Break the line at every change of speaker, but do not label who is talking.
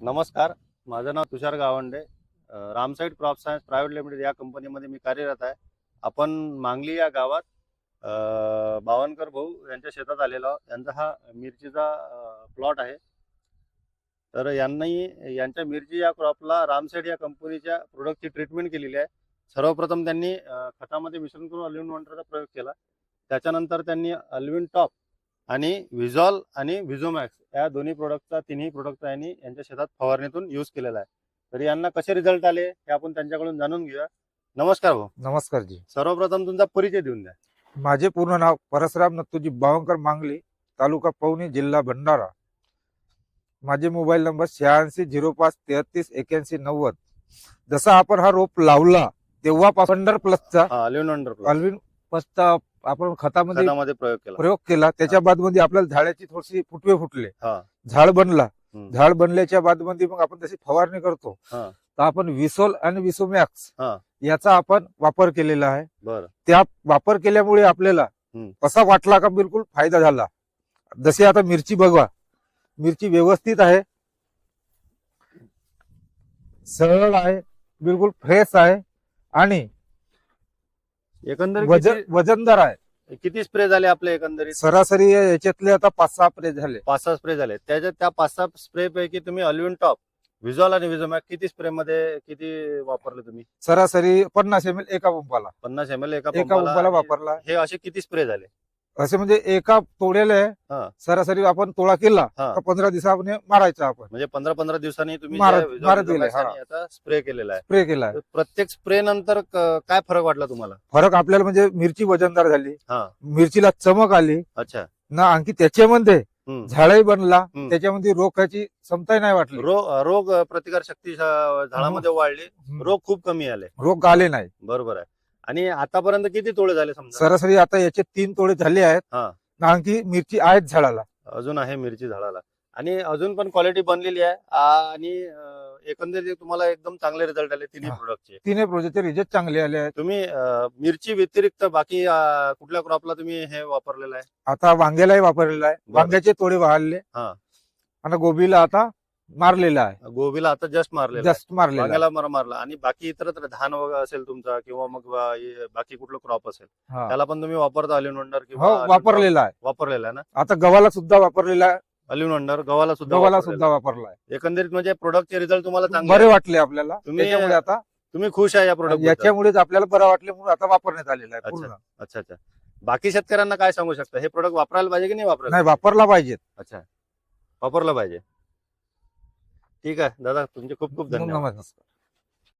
नमस्कार माझं नाव तुषार गावंडे. अ, रामसाईड क्रॉप सायन्स प्रायव्हेट लिमिटेड या कंपनीमध्ये मी कार्यरत आहे. आपण मांगली या गावात बावनकर भाऊ यांच्या शेतात आलेलो आहोत. यांचा हा मिरचीचा प्लॉट आहे. तर यांनी यांच्या मिरची या क्रॉपला रामसाईड या कंपनीच्या प्रोडक्टची ट्रीटमेंट केलेली आहे. सर्वप्रथम त्यांनी खतामध्ये मिश्रण करून अल्विन वॉन्टरचा प्रयोग केला. त्याच्यानंतर त्यांनी अल्विन टॉप आणि व्हिजॉल आणि व्हिझोमॅक्स या दोन्ही प्रोडक्टचा तिन्ही प्रोडक्ट यांनी यांच्या शेतात फवारणीतून यूज केलेला आहे. तर यांना कसे रिझल्ट आले हे आपण त्यांच्याकडून जाणून घेऊया. नमस्कार भाऊ.
नमस्कार जी.
सर्वप्रथम तुमचा परिचय देऊन द्या.
माझे पूर्ण नाव परसराम नत्तूजी बावंकर मांगली तालुका पवनी जिल्हा भंडारा. माझे मोबाईल नंबर शहाऐंशी झिरो पाच तेहतीस एक्याऐंशी नव्वद. जसा आपण हा रोप लावला तेव्हापासून पंधरा प्लसचा
अल्विन वॉन्डर
अल्विन प्लसचा आपण खतामध्ये
खतामध्ये प्रयोग केला.
प्रयोग केला. त्याच्या बादमध्ये आपल्याला झाडाची थोडीशी फुटवे फुटले.
हा.
झाड बनला.
हम्म.
झाड बनल्याच्या बादमध्ये मग आपण तशी फवारणी करतो.
हा.
तर आपण विसोल आणि विसोमॅक्स
हा.
याचा आपण वापर केलेला आहे.
बरं.
त्या वापर केल्यामुळे आपल्याला
हम्म.
कसा वाटला का बिलकुल फायदा झाला. जसे आता मिरची बघा. मिरची व्यवस्थित आहे. सरळ आहे. बिलकुल फ्रेश आहे. आणि
एकंदरीत
वजन
किती-
वजनदार आहे.
किती स्प्रे झाले आपले एकंदरीत?
सरासरी याच्यातले आता पाच सहा प्रे झाले.
पाच सहा स्प्रे झाले. त्याच्यात त्या पाच सहा स्प्रे पैकी तुम्ही अल्विन टॉप व्हिजॉल आणि व्हिझोमॅक्स किती स्प्रे मध्ये किती वापरले तुम्ही?
सरासरी पन्नास एम एल एका पंपाला.
पन्नास एम एल एका
एका
पंपाला
वापरला.
हे असे किती स्प्रे झाले?
असे म्हणजे एका तोड्याला
हा.
सरासरी आपण तोळा केला
हा.
पंधरा दिवसाने मारायचा आपण.
म्हणजे पंधरा पंधरा दिवसांनी तुम्ही
मारत- गेले, हा.
याचा स्प्रे केलेला आहे.
स्प्रे केला
तर प्रत्येक स्प्रे नंतर क- काय फरक वाटला तुम्हाला?
फरक आपल्याला म्हणजे मिरची वजनदार झाली.
हा.
मिरचीला चमक आली.
अच्छा.
ना आणखी त्याच्यामध्ये
हम्म.
झाडही बनला.
हम्म.
त्याच्यामध्ये रोगाची क्षमताही नाही वाटली.
रोग रोग प्रतिकार शक्ती झा- झाडामध्ये वाढली.
हम्म.
रोग खूप कमी आले.
रोग आले नाही.
बरोबर आहे. आणि आतापर्यंत किती तोळे झाले समजा?
सरासरी आता याचे तीन तोडे झाले आहेत.
हा.
ना आणखी मिरची आहेत झाडाला.
अजून आहे मिरची झाडाला. आणि अजून पण क्वालिटी बनलेली आहे. आ- आणि अं, एकंदरीत तुम्हाला एकदम चांगले रिझल्ट आले तिन्ही
हा.
प्रोडक्टचे
तिन्ही प्रोजेक्टचे रिजल्ट चांगले आले आहेत.
तुम्ही अं, मिरची व्यतिरिक्त बाकी अं, कुठल्या क्रॉपला तुम्ही हे वापरलेलं आहे?
आता वांग्यालाही वापरलेला आहे.
बरं.
वांग्याचे तोडे वाढले.
हा.
आणि गोबीला आता मारलेला आहे.
गोबीला आता जस्ट मारलेला.
जास्त मारलेला आहे.
वांग्याला मार मारला. आणि बाकी इतर धान वगैरे असेल तुमचा किंवा मग बा- हे बाकी कुठलं क्रॉप असेल
हा.
त्याला पण तुम्ही वापरता अल्युन वंडर
हो
किंवा Allium
वापरलेला आहे.
वापरलेला आहे ना?
आता गव्हाला सुद्धा वापरलेला आहे.
अल्युन वंडर गव्हाला सुद्धा
गव्हाला
वापरलेला
सुद्धा वापरला आहे.
आहे. एकंदरीत म्हणजे प्रोडक्टचे रिझल्ट तुम्हाला चांगले
बरे
आहेत.
वाटले आपल्याला.
तुम्ही-
त्याच्यामुळे आता
तुम्ही खुश आहे या प्रोडक्ट
याच्यामुळेच आपल्याला बरं वाटले म्हणून आता वापरण्यात आलेला आहे पूर्ण.
अच्छा अच्छा बाकी शेतकऱ्यांना काय सांगू शकता? हे प्रोडक्ट वापरायला पाहिजे की नाही वापरायला
नाही वापरला पाहिजे.
अच्छा. वापरलं पाहिजे. ठीक आहे. दादा तुमचे खूप खूप धन्यवाद.
नमस्कार.